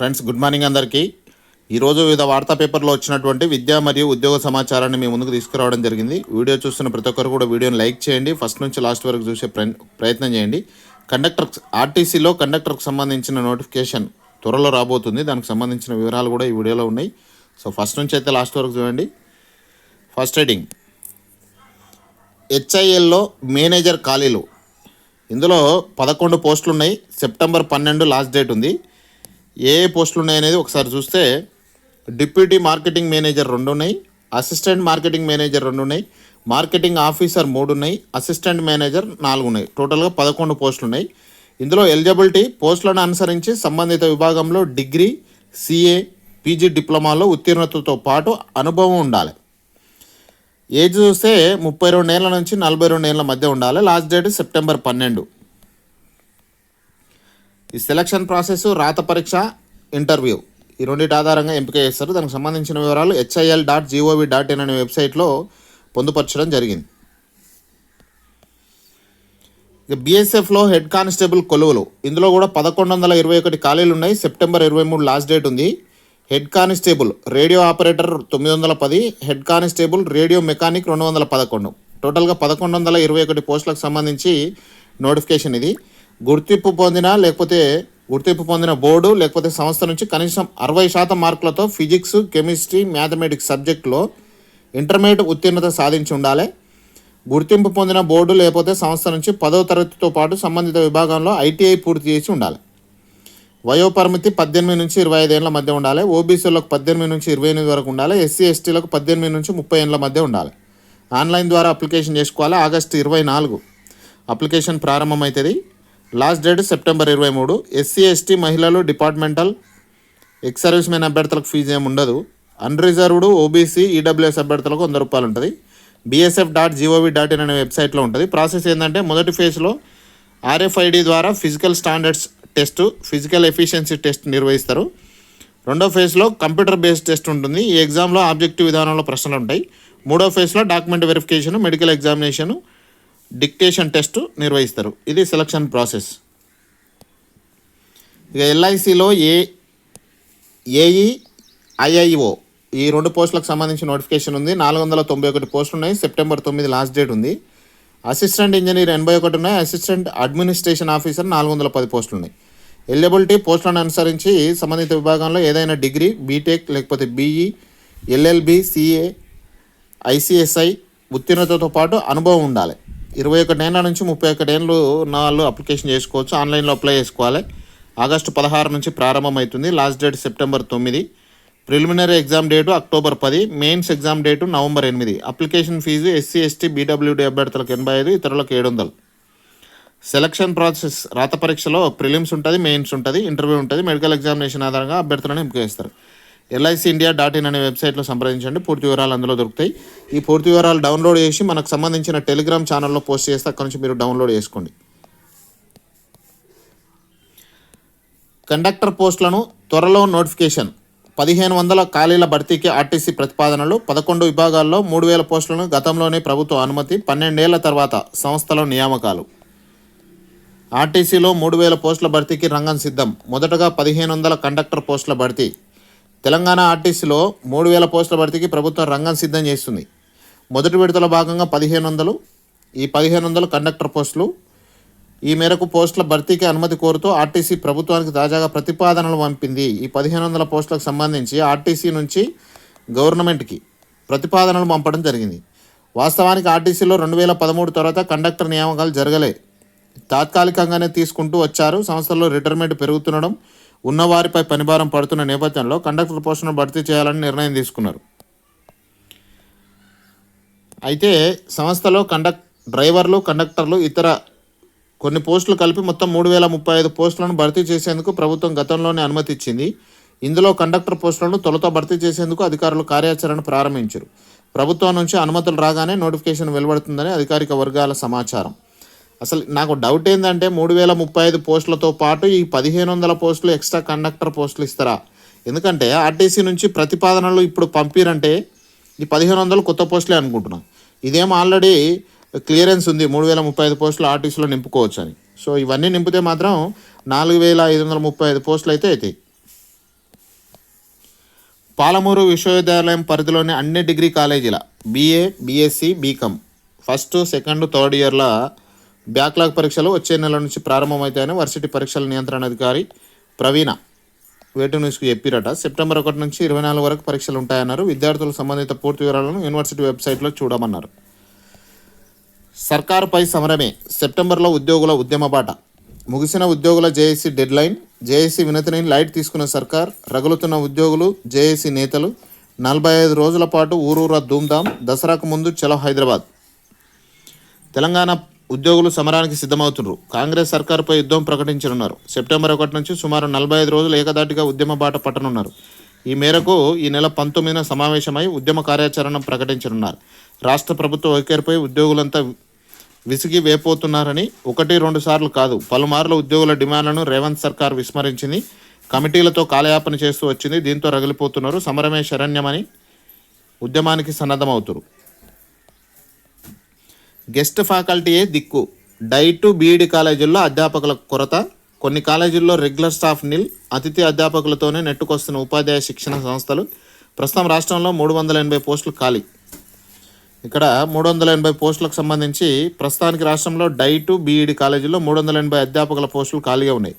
Friends good morning అందరికీ. ఈరోజు వివిధ వార్తా పేపర్లో వచ్చినటువంటి విద్య మరియు ఉద్యోగ సమాచారాన్ని మీ ముందుకు తీసుకురావడం జరిగింది. వీడియో చూస్తున్న ప్రతి ఒక్కరు కూడా వీడియోని లైక్ చేయండి. ఫస్ట్ నుంచి లాస్ట్ వరకు చూసే ప్రయత్నం చేయండి. కండక్టర్ ఆర్టీసీలో కండక్టర్కి సంబంధించిన నోటిఫికేషన్ త్వరలో రాబోతుంది. దానికి సంబంధించిన వివరాలు కూడా ఈ వీడియోలో ఉన్నాయి. సో ఫస్ట్ నుంచి అయితే లాస్ట్ వరకు చూడండి. ఫస్ట్ రీడింగ్ హెచ్ఐఎల్లో మేనేజర్ ఖాళీలు. ఇందులో పదకొండు పోస్టులు ఉన్నాయి సెప్టెంబర్ పన్నెండు లాస్ట్ డేట్ ఉంది. ఏ ఏ పోస్టులు ఉన్నాయి అనేది ఒకసారి చూస్తే డిప్యూటీ మార్కెటింగ్ మేనేజర్ రెండు ఉన్నాయి అసిస్టెంట్ మార్కెటింగ్ మేనేజర్ రెండు ఉన్నాయి మార్కెటింగ్ ఆఫీసర్ మూడు ఉన్నాయి అసిస్టెంట్ మేనేజర్ నాలుగు ఉన్నాయి. టోటల్గా పదకొండు పోస్టులు ఉన్నాయి. ఇందులో ఎలిజిబిలిటీ పోస్టులను అనుసరించి సంబంధిత విభాగంలో డిగ్రీ సిఏ పీజీ డిప్లొమాలో ఉత్తీర్ణతతో పాటు అనుభవం ఉండాలి. ఏజ్ చూస్తే ముప్పై రెండు ఏళ్ళ నుంచి నలభై రెండు ఏళ్ళ మధ్య ఉండాలి. లాస్ట్ డేట్ సెప్టెంబర్ పన్నెండు. ఈ సెలక్షన్ ప్రాసెస్ రాత పరీక్ష ఇంటర్వ్యూ ఈ రెండింటి ఆధారంగా ఎంపిక చేస్తారు. దానికి సంబంధించిన వివరాలు HIL dot GOV dot in అనే వెబ్సైట్లో పొందుపరచడం జరిగింది. ఇక బీఎస్ఎఫ్లో హెడ్ కానిస్టేబుల్ కొలువులు. ఇందులో కూడా పదకొండు వందల ఇరవై ఒకటి ఖాళీలు ఉన్నాయి. సెప్టెంబర్ ఇరవై మూడు లాస్ట్ డేట్ ఉంది. హెడ్ కానిస్టేబుల్ రేడియో ఆపరేటర్ తొమ్మిది వందల పది హెడ్ కానిస్టేబుల్ రేడియో మెకానిక్ రెండు వందల పదకొండు. టోటల్గా పదకొండు వందల ఇరవై ఒకటి పోస్టులకు సంబంధించి నోటిఫికేషన్ ఇది. గుర్తింపు పొందిన లేకపోతే గుర్తింపు పొందిన బోర్డు లేకపోతే సంస్థ నుంచి కనీసం అరవై శాతం మార్కులతో ఫిజిక్స్ కెమిస్ట్రీ మ్యాథమెటిక్స్ సబ్జెక్టులో ఇంటర్మీడియట్ ఉత్తీర్ణత సాధించి ఉండాలి. గుర్తింపు పొందిన బోర్డు లేకపోతే సంస్థ నుంచి పదో తరగతితో పాటు సంబంధిత విభాగంలో ఐటీఐ పూర్తి చేసి ఉండాలి. వయోపరిమితి పద్దెనిమిది నుంచి ఇరవై ఐదేళ్ళ మధ్య ఉండాలి. ఓబీసీలకు పద్దెనిమిది నుంచి ఇరవై ఎనిమిది వరకు ఉండాలి. ఎస్సీ ఎస్టీలకు పద్దెనిమిది నుంచి ముప్పై ఏళ్ళ మధ్య ఉండాలి. ఆన్లైన్ ద్వారా అప్లికేషన్ చేసుకోవాలి. ఆగస్టు ఇరవై నాలుగు అప్లికేషన్ ప్రారంభమవుతుంది. లాస్ట్ డేట్ సెప్టెంబర్ ఇరవై మూడు. ఎస్సీ ఎస్టీ మహిళలు డిపార్ట్మెంటల్ ఎక్స్ సర్వీస్ మెన్ అభ్యర్థులకు ఫీజు ఏమి ఉండదు. అన్రిజర్వ్డ్ ఓబీసీ ఈడబ్ల్యూఎస్ అభ్యర్థులకు వంద రూపాయలు ఉంటుంది. BSF dot GOV dot in అనే వెబ్సైట్లో ఉంటుంది. ప్రాసెస్ ఏంటంటే మొదటి ఫేజ్లో ఆర్ఎఫ్ఐడి ద్వారా physical standards test physical efficiency test నిర్వహిస్తారు. రెండో ఫేజ్లో కంప్యూటర్ బేస్డ్ టెస్ట్ ఉంటుంది. ఈ ఎగ్జామ్లో ఆబ్జెక్టివ్ విధానంలో ప్రశ్నలు ఉంటాయి. మూడో ఫేజ్లో document verification medical examination dictation test నిర్వహిస్తారు. ఇది సెలక్షన్ ప్రాసెస్ ఇక ఎల్ఐసిలో ఏ ఏఈ ఐఐఓ ఈ రెండు పోస్టులకు సంబంధించి నోటిఫికేషన్ ఉంది. నాలుగు వందల తొంభై ఒకటి పోస్టులు ఉన్నాయి. సెప్టెంబర్ తొమ్మిది లాస్ట్ డేట్ ఉంది. అసిస్టెంట్ ఇంజనీర్ ఎనభై ఒకటి ఉన్నాయి. అసిస్టెంట్ అడ్మినిస్ట్రేషన్ ఆఫీసర్ నాలుగు వందల పది పోస్టులు ఉన్నాయి. ఎలిజిబిలిటీ పోస్టులను అనుసరించి సంబంధిత విభాగంలో ఏదైనా డిగ్రీ బీటెక్ లేకపోతే బీఈ ఎల్ఎల్బి సిఏ ఐసిఎస్ఐ ఉత్తీర్ణతతో పాటు అనుభవం ఉండాలి. ఇరవై ఒకటి ఏళ్ళ నుంచి ముప్పై ఒకటి ఏళ్ళు ఉన్న వాళ్ళు అప్లికేషన్ చేసుకోవచ్చు. ఆన్లైన్లో అప్లై చేసుకోవాలి. ఆగస్టు పదహారు నుంచి ప్రారంభమవుతుంది. లాస్ట్ డేట్ సెప్టెంబర్ తొమ్మిది. ప్రిలిమినరీ ఎగ్జామ్ డేటు అక్టోబర్ పది. మెయిన్స్ ఎగ్జామ్ డేటు నవంబర్ ఎనిమిది. Application fee SC ST BWD అభ్యర్థులకు ఎనభై ఐదు ఇతరులకు ఏడు వందలు. సెలక్షన్ ప్రాసెస్ రాత పరీక్షలో ప్రిలిమ్స్ ఉంటుంది మెయిన్స్ ఉంటుంది ఇంటర్వ్యూ ఉంటుంది. మెడికల్ ఎగ్జామినేషన్ ఆధారంగా అభ్యర్థులను ఎంపిక చేస్తారు. ఎల్ఐసి ఇండియా డాట్ ఇన్ అనే వెబ్సైట్లో సంప్రదించండి. పూర్తి వివరాలు అందులో దొరుకుతాయి. ఈ పూర్తి వివరాలు డౌన్లోడ్ చేసి మనకు సంబంధించిన టెలిగ్రామ్ ఛానల్లో పోస్ట్ చేస్తే అక్కడ నుంచి మీరు డౌన్లోడ్ చేసుకోండి. కండక్టర్ పోస్టులను త్వరలో నోటిఫికేషన్. పదిహేను వందల ఖాళీల భర్తీకి ఆర్టీసీ ప్రతిపాదనలు. పదకొండు విభాగాల్లో మూడు వేల పోస్టులను గతంలోనే ప్రభుత్వ అనుమతి. పన్నెండేళ్ళ తర్వాత సంస్థలో నియామకాలు. ఆర్టీసీలో మూడు వేల పోస్టుల భర్తీకి రంగం సిద్ధం. మొదటగా పదిహేను వందల కండక్టర్ పోస్టుల భర్తీ. తెలంగాణ ఆర్టీసీలో మూడు వేల పోస్టుల భర్తీకి ప్రభుత్వం రంగం సిద్ధం చేస్తుంది. మొదటి విడతలో భాగంగా పదిహేను వందలు ఈ పదిహేను వందలు కండక్టర్ పోస్టులు. ఈ మేరకు పోస్టుల భర్తీకి అనుమతి కోరుతూ ఆర్టీసీ ప్రభుత్వానికి తాజాగా ప్రతిపాదనలు పంపింది. ఈ పదిహేను వందల పోస్టులకు సంబంధించి ఆర్టీసీ నుంచి గవర్నమెంట్కి ప్రతిపాదనలు పంపడం జరిగింది. వాస్తవానికి ఆర్టీసీలో రెండు వేల పదమూడు తర్వాత కండక్టర్ నియామకాలు జరగలే. తాత్కాలికంగానే తీసుకుంటూ వచ్చారు. సంస్థల్లో రిటైర్మెంట్ పెరుగుతుండడం ఉన్నవారిపై పనిభారం పడుతున్న నేపథ్యంలో కండక్టర్ పోస్టును భర్తీ చేయాలని నిర్ణయం తీసుకున్నారు. అయితే సంస్థలో కండక్ డ్రైవర్లు కండక్టర్లు ఇతర కొన్ని పోస్టులు కలిపి మొత్తం మూడు వేల ముప్పై ఐదు పోస్టులను భర్తీ చేసేందుకు ప్రభుత్వం గతంలోనే అనుమతి ఇచ్చింది ఇందులో కండక్టర్ పోస్టులను తొలుత భర్తీ చేసేందుకు అధికారులు కార్యాచరణ ప్రారంభించారు. ప్రభుత్వం నుంచి అనుమతులు రాగానే నోటిఫికేషన్ వెలువడుతుందని అధికారిక వర్గాల సమాచారం. అసలు నాకు డౌట్ ఏంటంటే మూడు వేల ముప్పై ఐదు పోస్టులతో పాటు ఈ పదిహేను వందల పోస్టులు ఎక్స్ట్రా కండక్టర్ పోస్టులు ఇస్తారా? ఎందుకంటే ఆర్టీసీ నుంచి ప్రతిపాదనలు ఇప్పుడు పంపిరంటే ఈ పదిహేను వందలు కొత్త పోస్టులే అనుకుంటున్నాను ఇదేమో ఆల్రెడీ క్లియరెన్స్ ఉంది మూడు వేల ముప్పై ఐదు పోస్టులు ఆర్టీసీలో నింపుకోవచ్చు అని సో ఇవన్నీ నింపితే మాత్రం నాలుగు వేల ఐదు వందల ముప్పై ఐదు పోస్టులు అయితే అవుతాయి. పాలమూరు విశ్వవిద్యాలయం పరిధిలోని అన్ని డిగ్రీ కాలేజీల BA BSc BCom first second third ఇయర్ల backlog పరీక్షలు వచ్చే నెల నుంచి ప్రారంభమవుతాయని వర్సిటీ పరీక్షల నియంత్రణ అధికారి ప్రవీణ వేటు న్యూస్కి చెప్పిరట. సెప్టెంబర్ ఒకటి నుంచి ఇరవై నాలుగు వరకు పరీక్షలు ఉంటాయన్నారు. విద్యార్థులకు సంబంధిత పూర్తి వివరాలను యూనివర్సిటీ వెబ్సైట్లో చూడమన్నారు. సర్కారుపై సమరమే. సెప్టెంబర్లో ఉద్యోగుల ఉద్యమ బాట. ముగిసిన ఉద్యోగుల జేఏసీ డెడ్లైన్ జేఏసీ వినతిని లైట్ తీసుకున్న సర్కార్ రగులుతున్న ఉద్యోగులు జేఏసీ నేతలు నలభై ఐదు రోజుల పాటు ఊరూరా ధూమ్ధాం దసరాకు ముందు చలో హైదరాబాద్. తెలంగాణ ఉద్యోగులు సమరానికి సిద్ధమవుతున్నారు కాంగ్రెస్ సర్కారుపై యుద్ధం ప్రకటించనున్నారు. సెప్టెంబర్ ఒకటి నుంచి సుమారు నలభై ఐదు రోజులు ఏకదాటిగా ఉద్యమ బాట పట్టనున్నారు. ఈ మేరకు ఈ నెల పంతొమ్మిదిన సమావేశమై ఉద్యమ కార్యాచరణ ప్రకటించనున్నారు. రాష్ట్ర ప్రభుత్వ వైఖరిపై ఉద్యోగులంతా విసిగి వేపోతున్నారని ఒకటి రెండు సార్లు కాదు పలుమార్లు ఉద్యోగుల డిమాండ్లను రేవంత్ సర్కార్ విస్మరించింది. కమిటీలతో కాలయాపన చేస్తూ వచ్చింది దీంతో రగిలిపోతున్నారు సమరమే శరణ్యమని ఉద్యమానికి సన్నద్ధమవుతున్నారు గెస్ట్ ఫ్యాకల్టీయే దిక్కు. డైటు బీఈడి కాలేజీల్లో అధ్యాపకుల కొరత కొన్ని కాలేజీల్లో రెగ్యులర్ స్టాఫ్ నిల్ అతిథి అధ్యాపకులతోనే నెట్టుకొస్తున్న ఉపాధ్యాయ శిక్షణ సంస్థలు ప్రస్తుతం రాష్ట్రంలో మూడు వందల ఎనభై పోస్టులు ఖాళీ. ఇక్కడ మూడు వందల ఎనభై పోస్టులకు సంబంధించి ప్రస్తుతానికి రాష్ట్రంలో డైటు బీఈడి కాలేజీలో మూడు వందల ఎనభై అధ్యాపకుల పోస్టులు ఖాళీగా ఉన్నాయి.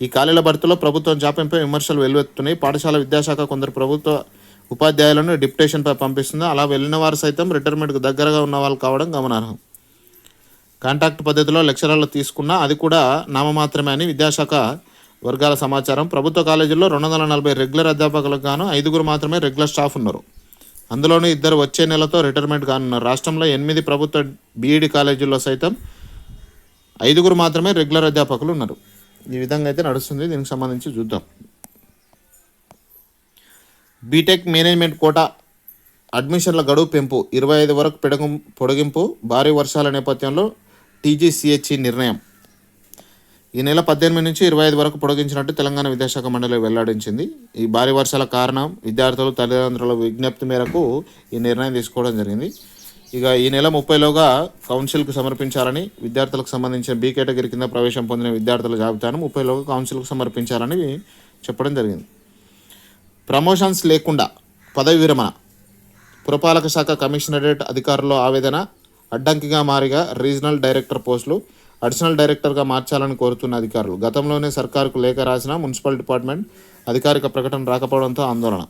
ఈ ఖాళీల భర్తీలో ప్రభుత్వం జాప్యంపై విమర్శలు వెల్లువెత్తున్నాయి. పాఠశాల విద్యాశాఖ కొందరు ప్రభుత్వ ఉపాధ్యాయులను డిప్యుటేషన్పై పంపిస్తుంది అలా వెళ్ళిన వారు సైతం రిటైర్మెంట్కు దగ్గరగా ఉన్న వాళ్ళు కావడం గమనార్హం. కాంటాక్ట్ పద్ధతిలో లెక్చరర్లు తీసుకున్నా అది కూడా నామమాత్రమే అని విద్యాశాఖ వర్గాల సమాచారం. ప్రభుత్వ కాలేజీల్లో రెండు వందల నలభై రెగ్యులర్ అధ్యాపకులకు గాను ఐదుగురు మాత్రమే రెగ్యులర్ స్టాఫ్ ఉన్నారు. అందులోనూ ఇద్దరు వచ్చే నెలతో రిటైర్మెంట్ కానున్నారు. రాష్ట్రంలో ఎనిమిది ప్రభుత్వ బీఈడి కాలేజీల్లో సైతం ఐదుగురు మాత్రమే రెగ్యులర్ అధ్యాపకులు ఉన్నారు. ఈ విధంగా అయితే నడుస్తుంది. దీనికి సంబంధించి చూద్దాం. బీటెక్ మేనేజ్మెంట్ కోటా అడ్మిషన్ల గడువు పెంపు ఇరవై ఐదు వరకు పెడగం పొడిగింపు భారీ వర్షాల నేపథ్యంలో టీజీసీహెచ్ఈ నిర్ణయం. ఈ నెల పద్దెనిమిది నుంచి ఇరవై ఐదు వరకు పొడిగించినట్టు తెలంగాణ విద్యాశాఖ మండలి వెల్లడించింది. ఈ భారీ వర్షాల కారణం విద్యార్థులు తల్లిదండ్రుల విజ్ఞప్తి మేరకు ఈ నిర్ణయం తీసుకోవడం జరిగింది. ఇక ఈ నెల ముప్పైలోగా కౌన్సిల్కు సమర్పించాలని విద్యార్థులకు సంబంధించిన బీ కేటగిరీ కింద ప్రవేశం పొందిన విద్యార్థుల జాబితాను ముప్పైలోగా కౌన్సిల్కు సమర్పించాలని చెప్పడం జరిగింది. ప్రమోషన్స్ లేకుండా పదవి విరమణ పురపాలక శాఖ కమిషనరేట్ అధికారుల ఆవేదన అడ్డంకిగా మారిగా రీజనల్ డైరెక్టర్ పోస్టులు అడిషనల్ డైరెక్టర్గా మార్చాలని కోరుతున్న అధికారులు. గతంలోనే సర్కారుకు లేఖ రాసిన మున్సిపల్ డిపార్ట్మెంట్ అధికారిక ప్రకటన రాకపోవడంతో ఆందోళన.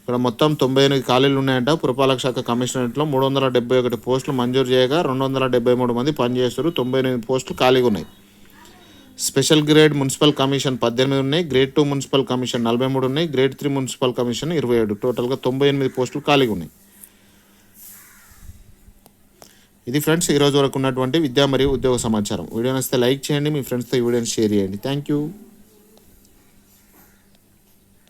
ఇక్కడ మొత్తం తొంభై ఎనిమిది ఖాళీలు ఉన్నాయంట. పురపాలక శాఖ కమిషనరేట్లో మూడు వందల డెబ్బై ఒకటి పోస్టులు మంజూరు చేయగా రెండు వందల డెబ్బై మూడు మంది పనిచేస్తారు తొంభై ఎనిమిది పోస్టులు ఖాళీగా ఉన్నాయి. స్పెషల్ గ్రేడ్ మున్సిపల్ కమిషన్ పద్దెనిమిది ఉన్నాయి. గ్రేడ్ టూ మున్సిపల్ కమిషన్ నలభై మూడు ఉన్నాయి. గ్రేడ్ త్రీ మున్సిపల్ కమిషన్ ఇరవై ఏడు. టోటల్గా తొంభై ఎనిమిది పోస్టులు ఖాళీగా ఉన్నాయి. ఇది ఫ్రెండ్స్ ఈరోజు వరకు ఉన్నటువంటి విద్యా మరియు ఉద్యోగ సమాచారం. వీడియో నచ్చితే లైక్ చేయండి మీ ఫ్రెండ్స్తో ఈ వీడియోని షేర్ చేయండి. Thank you.